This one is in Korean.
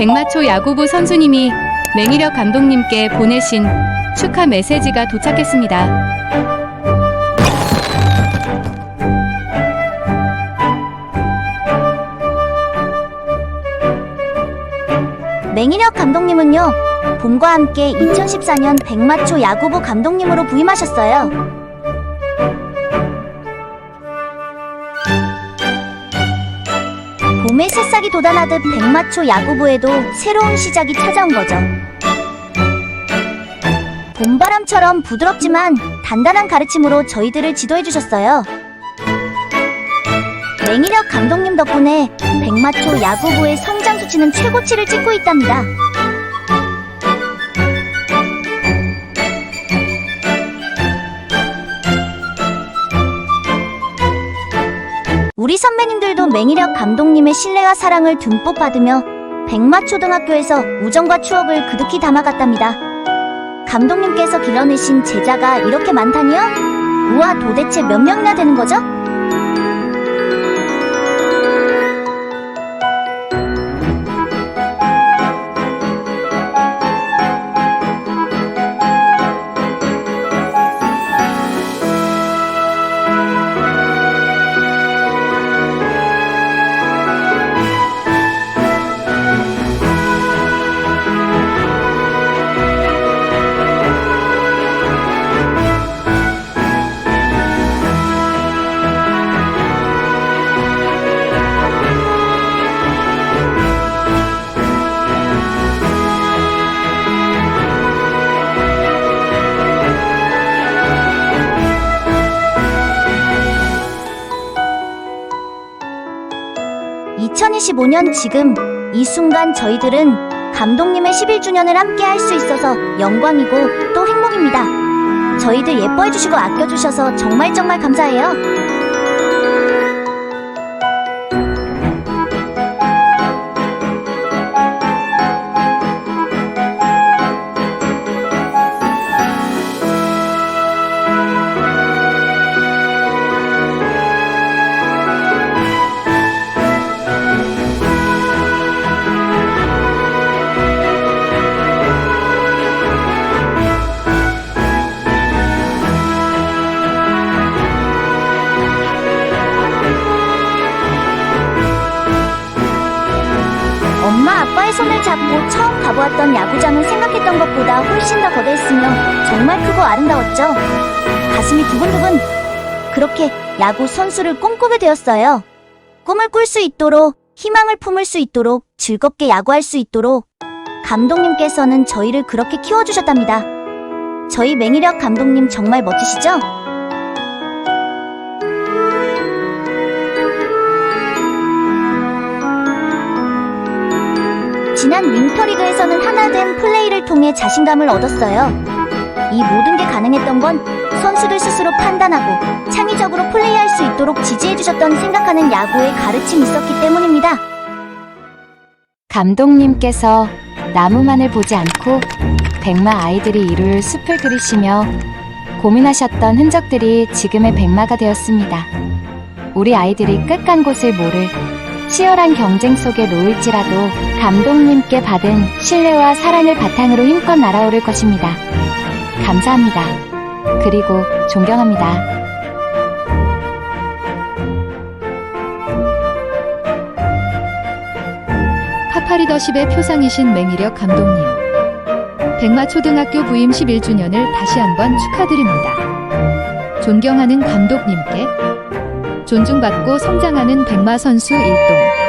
백마초 야구부 선수님이 맹일혁 감독님께 보내신 축하 메시지가 도착했습니다. 맹인혁 감독님은요, 봄과 함께 2014년 백마초 야구부 감독님으로 부임하셨어요. 봄의 새싹이 돋아나듯 백마초 야구부에도 새로운 시작이 찾아온 거죠. 봄바람처럼 부드럽지만 단단한 가르침으로 저희들을 지도해 주셨어요. 맹인혁 감독님 덕분에 백마초 야구부의 성장 수치는 최고치를 찍고 있답니다. 우리 선배님들도 맹일혁 감독님의 신뢰와 사랑을 듬뿍 받으며 백마초등학교에서 우정과 추억을 그득히 담아갔답니다. 감독님께서 길러내신 제자가 이렇게 많다니요? 우와 도대체 몇 명이나 되는 거죠? (2025년) 지금 이 순간 저희들은 감독님의 11주년을 함께 할 수 있어서 영광이고 또 행복입니다. 저희들 예뻐해 주시고 아껴 주셔서 정말 정말 감사해요. 아빠의 손을 잡고 처음 가보았던 야구장은 생각했던 것보다 훨씬 더 거대했으며 정말 크고 아름다웠죠. 가슴이 두근두근. 그렇게 야구 선수를 꿈꾸게 되었어요. 꿈을 꿀 수 있도록, 희망을 품을 수 있도록, 즐겁게 야구할 수 있도록 감독님께서는 저희를 그렇게 키워주셨답니다. 저희 맹일혁 감독님 정말 멋지시죠? 지난 윈터리그에서는 하나된 플레이를 통해 자신감을 얻었어요. 이 모든 게 가능했던 건 선수들 스스로 판단하고 창의적으로 플레이할 수 있도록 지지해주셨던 생각하는 야구의 가르침이 있었기 때문입니다. 감독님께서 나무만을 보지 않고 백마 아이들이 이룰 숲을 그리시며 고민하셨던 흔적들이 지금의 백마가 되었습니다. 우리 아이들이 끝간 곳을 모를 치열한 경쟁 속에 놓일지라도 감독님께 받은 신뢰와 사랑을 바탕으로 힘껏 날아오를 것입니다. 감사합니다. 그리고 존경합니다. 파파리더십의 표상이신 맹일혁 감독님. 백마초등학교 부임 11주년을 다시 한번 축하드립니다. 존경하는 감독님께 존중받고 성장하는 백마 선수 일동